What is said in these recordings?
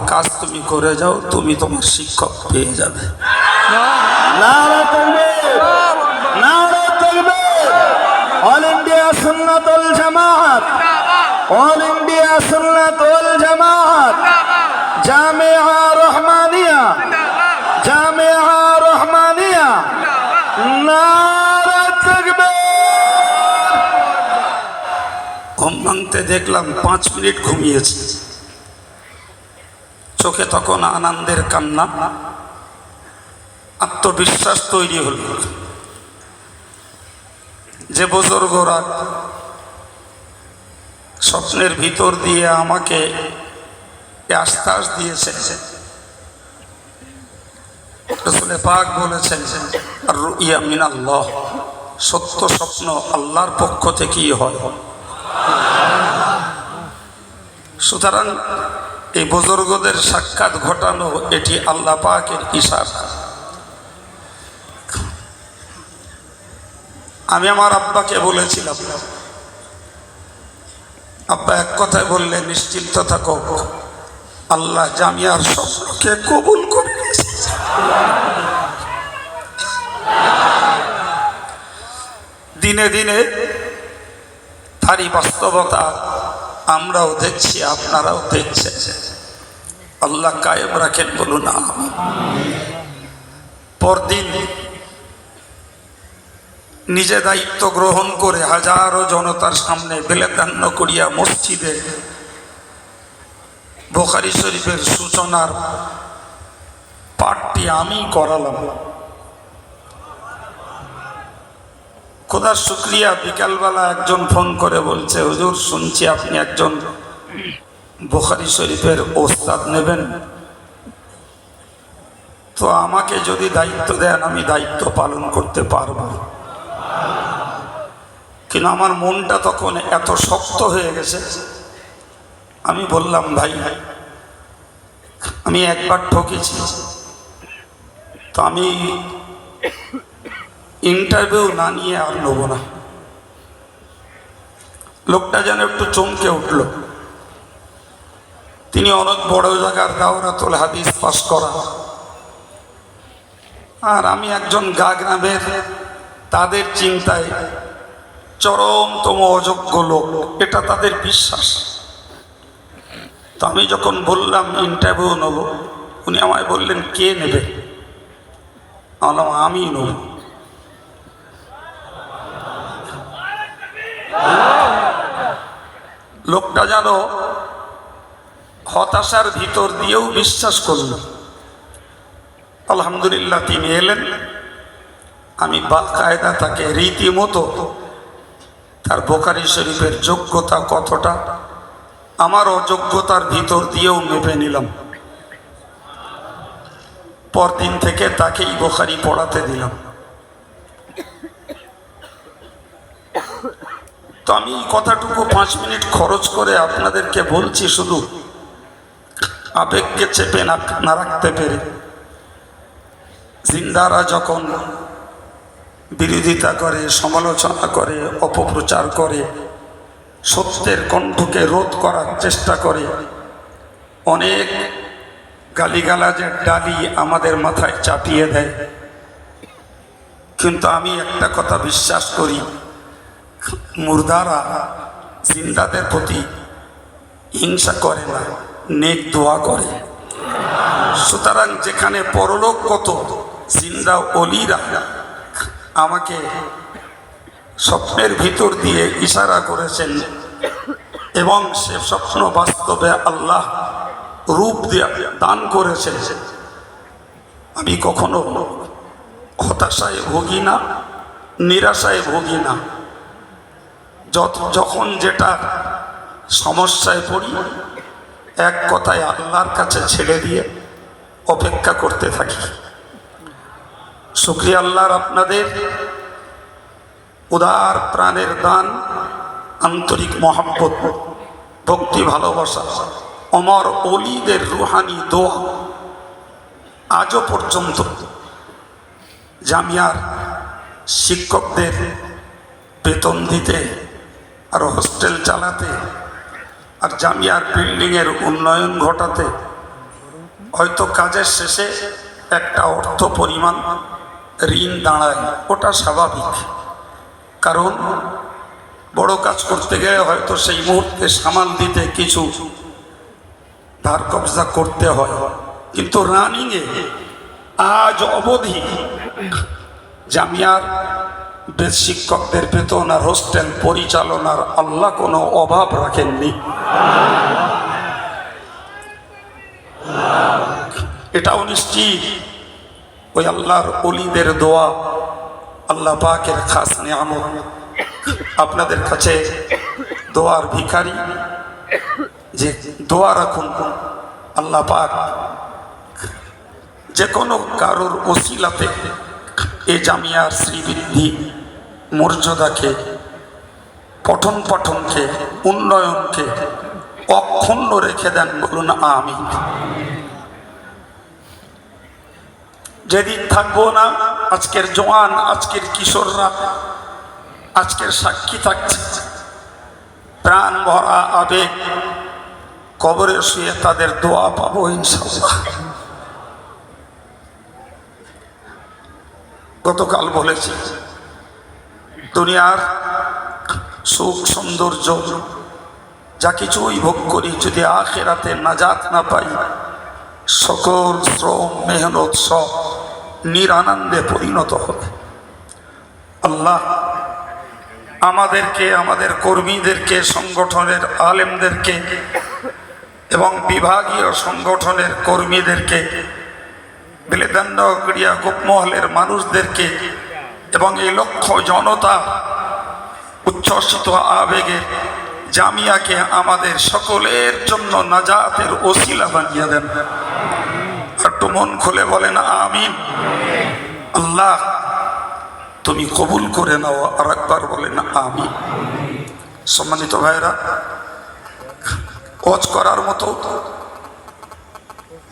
কাজ তুমি করে যাও তুমি তোমার শিক্ষক পেয়ে যাবে। All India Sunnatul Jamaat all India Sunnatul Jamaat Jamia Rahmania Jamia Rahmania নারা তাকবীর ঘুম ভাঙতে দেখলাম পাঁচ মিনিট ঘুমিয়েছে। চোখে তখন আনন্দের কান্না, আত্মবিশ্বাস তৈরি হল। যে বুজুর্গরা স্বপ্নের ভিতর দিয়ে আমাকে আশ্বাস দিয়েছে রসুলে পাক বলেছেন আর ইয়া মিনাল্লাহ, সত্য স্বপ্ন আল্লাহর পক্ষ থেকেই হয়। সুতরাং এই বুজুর্গদের সাক্ষাৎ ঘটানো এটি আল্লাহ পাকের ইশারা। আমি আমার আব্বাকে বলেছিলাম, আব্বা এক কথায় বললে নিশ্চিন্ত থাকো, আল্লাহ জামিয়ার স্বপ্নকে কবুল করে দিনে দিনে তারই বাস্তবতা আমরাও দেখছি, আপনারাও দেখছেন। আল্লাহ কায়েম রাখেন, বলুন। পরদিন নিজে দায়িত্ব গ্রহণ করে হাজারো জনতার সামনে বেলেদান্য করিয়া মসজিদে বোখারি শরীফের সূচনার পাঠটি আমি করালাম খোদার শুক্রিয়া, বিকালবেলা একজন ফোন করে বলছে, হুজুর, শুনছি আপনি একজন বোখারি শরীফের ওস্তাদ নেবেন? তো আমাকে যদি দায়িত্ব দেন, আমি দায়িত্ব পালন করতে পারব। কিন্তু আমার মনটা তখন এত শক্ত হয়ে গেছে। আমি বললাম, ভাই, আমি একবার ঠকেছি। তো আমি ইন্টারভিউ না নিয়ে আর নেব না। লোকটা যেন একটু চমকে উঠল। তিনি অনেক বড় জায়গার দাওরাতুল হাদিস পাশ করা আর আমি একজন গা গ্রামের তাদের চিন্তায় চরমতম অযোগ্য লোক, এটা তাদের বিশ্বাস। তো আমি যখন বললাম ইন্টারভিউ নেব, উনি আমায় বললেন, কে নেবে? বললাম, আমি নেব। লোকটা যেন হতাশার ভিতর দিয়েও বিশ্বাস করল। আলহামদুলিল্লাহ, তিনি এলেন। আমি বাকায়দা তাকে রীতিমতো তার বোকারি শরীফের যোগ্যতা কতটা, আমার অযোগ্যতার ভিতর দিয়েও মেপে নিলাম। পরদিন থেকে তাকেই বোখারি পড়াতে দিলাম। তো আমি কথাটুকু পাঁচ মিনিট খরচ করে আপনাদেরকে বলছি শুধু আবেগকে চেপে না না রাখতে পেরে। জিন্দারা যখন বিরোধিতা করে, সমালোচনা করে, অপপ্রচার করে, সত্যের কণ্ঠকে রোধ করার চেষ্টা করে, অনেক গালিগালাজের ডালি আমাদের মাথায় চাপিয়ে দেয়। কিন্তু আমি একটা কথা বিশ্বাস করি, মুর্দারা জিন্দাদের প্রতি হিংসা করে না। নেক দোয়া করে। সুতরাং যেখানে পরলোক কত, জিন্দা অলিরা আমাকে স্বপ্নের ভিতর দিয়ে ইশারা করেছেন এবং সে স্বপ্ন বাস্তবে আল্লাহ রূপ দান করেছেন। আমি কখনো হতাশায় ভুগি না, নিরাশায় ভুগি না। যত যখন যেটা সমস্যায় পড়ি এক কথায় আল্লাহর কাছে ছেড়ে দিয়ে অপেক্ষা করতে থাকি। শুক্রিয়া আল্লাহর আপনাদের উদার প্রাণের দান, আন্তরিক মহাব্বত, ভক্তি, ভালোবাসা, অমর অলিদের রুহানি, দোয়া আজও পর্যন্ত জামিয়ার শিক্ষকদের বেতন দিতে আর হোস্টেল চালাতে আর জামিয়ার বিল্ডিংয়ের উন্নয়ন ঘটাতে হয়তো কাজের শেষে একটা অর্থ পরিমাণ ঋণ দাঁড়ায়, ওটা স্বাভাবিক। কারণ বড় কাজ করতে গেলে হয়তো সেই মুহূর্তে সামাল দিতে কিছু ধার কবজা করতে হয়। কিন্তু রানিংয়ে আজ অবধি জামিয়ার বেদ শিক্ষকদের বেতন আর হোস্টেল পরিচালনার আল্লাহ কোনো অভাব রাখেননি। এটাও নিশ্চিত। ওই আল্লাহর অলিদের দোয়া আল্লাহ পাকের খাস নিয়ামত। আপনাদের কাছে দোয়ার ভিখারি যে দোয়া রাখুন, আল্লাহ পাক যে কোনো কারোর ওসিলাতে এ জামিয়ার শ্রীবৃদ্ধি মর্যাদাকে, পঠন পঠনকে, উন্নয়নকে অক্ষুণ্ণ রেখে দেন বলুন আমি যেদিন থাকব না, আজকের জওয়ান, আজকের কিশোররা, আজকের সাক্ষী থাকছে। প্রাণ ভরা আবেগ, কবরে শুয়ে তাদের দোয়া পাবো ইনশাল্লাহ গতকাল বলেছি দুনিয়ার সুখ, সৌন্দর্য, যা কিছুই ভোগ করি, যদি আখেরাতে নাজাত না পাই, সকল শ্রম, মেহনত সব নিরানন্দে পরিণত হবে। আল্লাহ আমাদেরকে, আমাদের কর্মীদেরকে, সংগঠনের আলেমদেরকে এবং বিভাগীয় সংগঠনের কর্মীদেরকে বিলেদান্ড ক্রিয়া গোপমহলের মানুষদেরকে এবং এই লক্ষ জনতা উচ্ছ্বসিত আবেগের জামিয়াকে আমাদের সকলের জন্য নাজাতের ওসিলা বানিয়ে দেন। একটু মন খুলে বলেন, আমিন। আল্লাহ, তুমি কবুল করে নাও আর একবার বলেন আমি সম্মানিত ভাইরা ওয়াজ করার মতো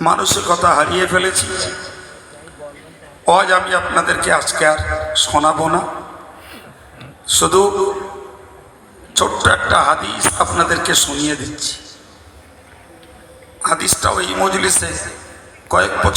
মানসিকতা হারিয়ে ফেলেছি। আজ আমি আপনাদেরকে আজকে আর শোনাবো না। শুধু ছোট্ট একটা হাদিস আপনাদেরকে শুনিয়ে দিচ্ছি। হাদিসটা ওই মজলিসে কয়েক বছর